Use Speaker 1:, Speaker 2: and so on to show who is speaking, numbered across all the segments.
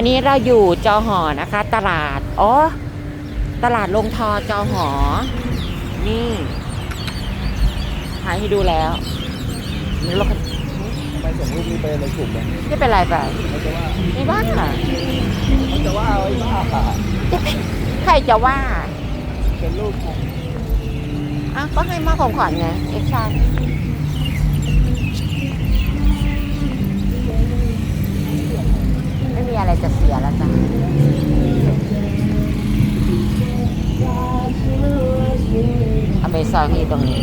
Speaker 1: อันนี้เราอยู่จอหอนะคะ ตลาด อ๋อ ตลาดลงทอจอหอ นี่ถ่ายให้ดูแล้วนี่รถคัน
Speaker 2: ทำไมส่งรูปนี้ไปในกลุ่มเนี่ย
Speaker 1: ไม่เป็นไรไป
Speaker 2: เขาจะว่า
Speaker 1: ไม่ว่า
Speaker 2: เขาจะว่าเอาไอ้บ้าค่ะ
Speaker 1: ใครจะว่า
Speaker 2: เป็นรูปของ
Speaker 1: อะก็ให้มาของขวัญไงเอ็กชัน ม่มีอะไรจะเสียแล้วจ้ะอเมซอนอยู่ตรงนี้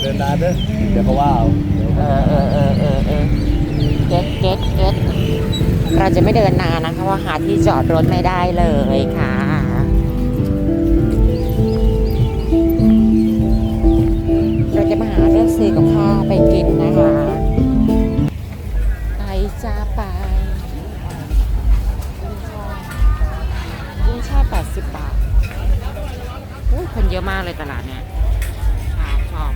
Speaker 2: เดินนานเด้อเดี๋ยวเขาว่าเอาเดี๋ยว
Speaker 1: เออเออเออเออเออเก็ตเก็ตเก็ตเราจะไม่เดินนานนะคะเพราะว่าหาที่จอดรถไม่ได้เลยค่ะ ซื้อกับข้าวไปกินนะคะ ไปจ้าไปกุ้งช่าย80 บาทอุ้ยคนเยอะมากเลยตลาดเนี่ยชอบชอบ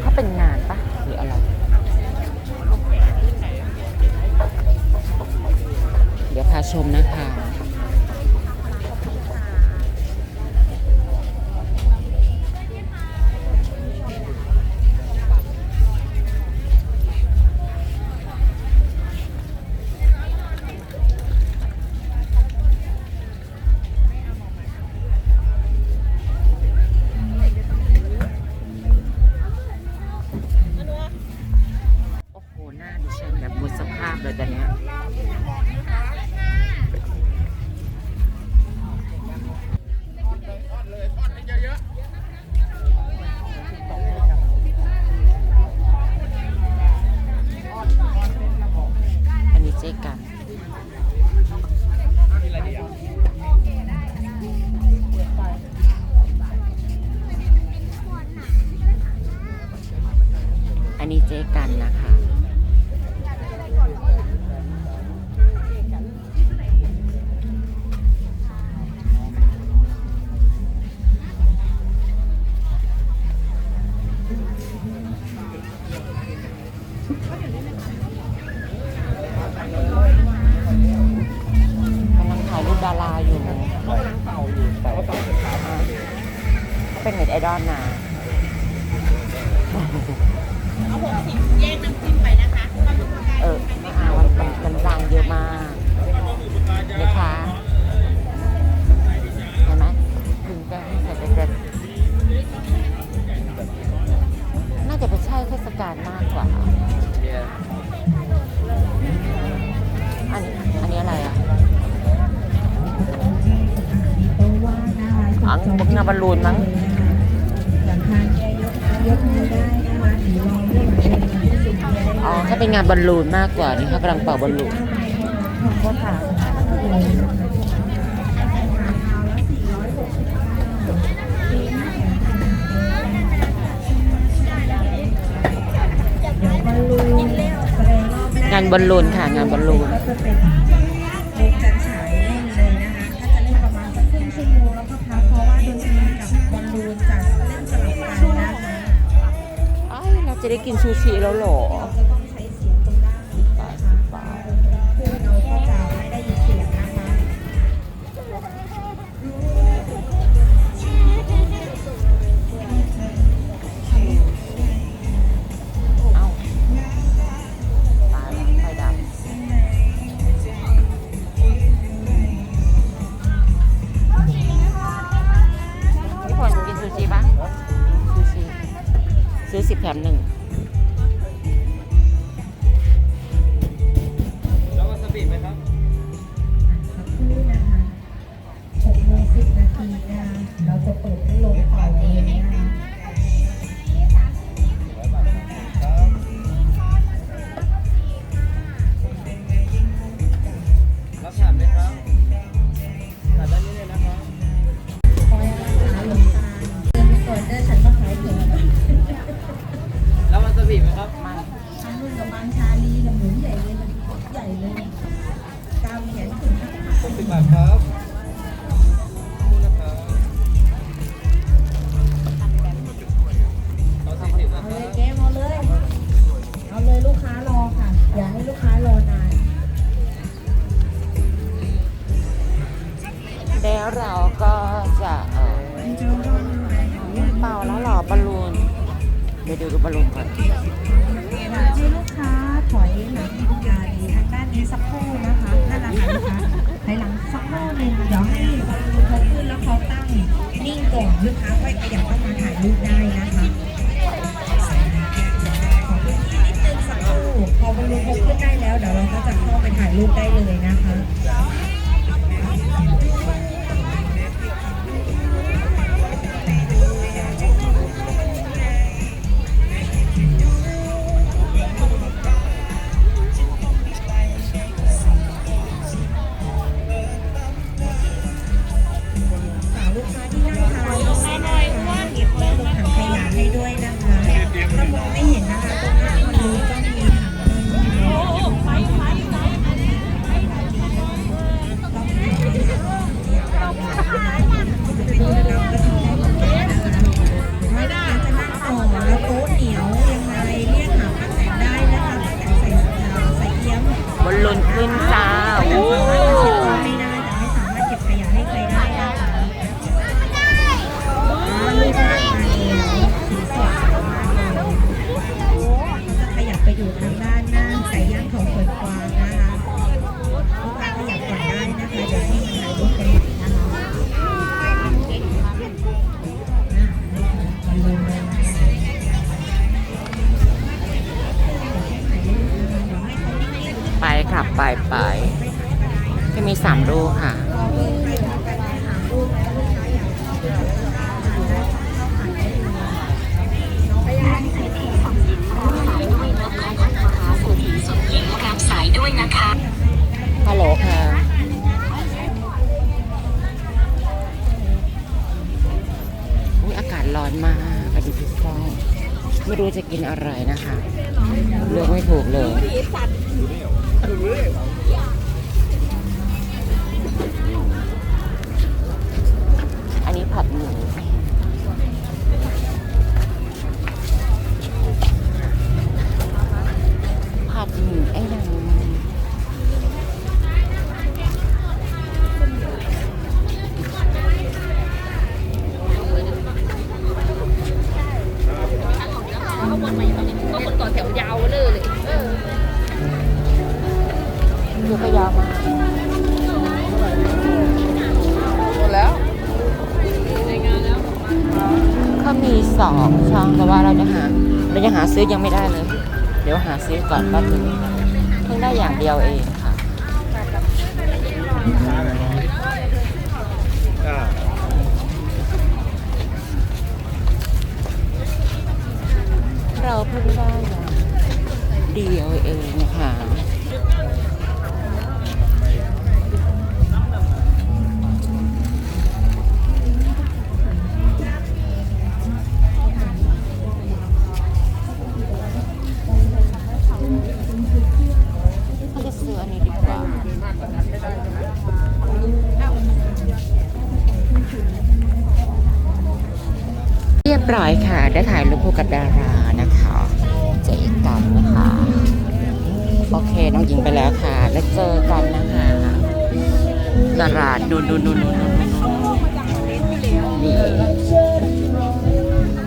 Speaker 1: เขาเป็นงานปะหรืออะไร เดี๋ยวพาชมนะคะ อันนี้เจ๊กันนะคะ กำลังถ่ายรูปดาราอยู่
Speaker 2: เขานั่งเป่าอยู่แต่ว่าเป่าเป็นขา
Speaker 1: เขาเป็นเน็ตไอดอลนะ
Speaker 3: เอา หกสิบแยกน้ำจิ้มไปนะคะ
Speaker 1: เออไม่เอามันมันมันดังเยอะมากนะคะเห็นไหมถึงจะให้ใส่ไปเต็มน่าจะเป็นใช่เทศกาลมากกว่า อันนี้อันนี้อะไรอะอังบุกงาบอลลูนมั้ง อ๋อถ้าเป็นงานบอลลูนมากกว่านี่เขากำลังเป่าบอลลูนงานบอลลูนค่ะ งานบอลลูน
Speaker 4: ก็จะเป็น จะ
Speaker 1: ได้กินซูชิแล้วหรอ บ
Speaker 4: อ
Speaker 1: ลลูน
Speaker 4: เดี๋
Speaker 2: ยว
Speaker 1: ดูบอลลูนก่อน
Speaker 4: ให้ลูกค้าถอยหลังอ่าทางด้านนี้สักครู่นะคะนั่นแหละค่ะลูกค้าถอยหลังสักครู่หนึ่งเดี๋ยวให้บอลลูนเขาขึ้นแล้วเขาตั้งนิ่งก่อนลูกค้าค่อยขยับเข้ามาถ่ายรูปได้นะคะขอพื้นที่นิดนึงสักครู่พอบอลลูนเขาขึ้นได้แล้วเดี๋ยวเราก็จะเข้าไปถ่ายรูปได้เลยนะคะามลูกค่ะ
Speaker 1: ฮัลโหลค่ะอุ๊ยอากาศร้อนมากอดีตกล้องไม่รู้จะกินอะไรนะคะ เลือกไม่ถูกเลย สองช่องแต่ว่าเราจะหาเราจะหาซื้อยังไม่ได้เลย เดี๋ยวหาซื้อก่อนแป๊บนึงเพิ่งได้อย่างเดียวเอง บร้อยค่ะ ได้ถ่ายรูปคู่กับดารานะคะเจอกันนะคะ โอเคน้องหญิงไปแล้วค่ะ แล้วเจอกันนะคะ ดาราดูดูดูดูดูนี่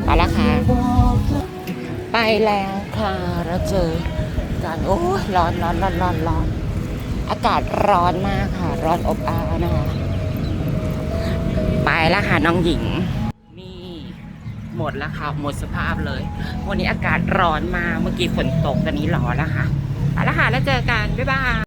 Speaker 1: ไปแล้วค่ะ ไปแล้วค่ะ แล้วเจอกันโอ้ร้อนร้อนร้อนร้อนร้อนอากาศร้อนมากค่ะ ร้อนอบอ้าวนะคะ ไปแล้วค่ะน้องหญิง หมดแล้วค่ะ หมดสภาพเลย วันนี้อากาศร้อนมา เมื่อกี้ฝนตกตอนนี้ร้อนแล้วค่ะไปแล้วค่ะ แล้วเจอกัน บ๊ายบาย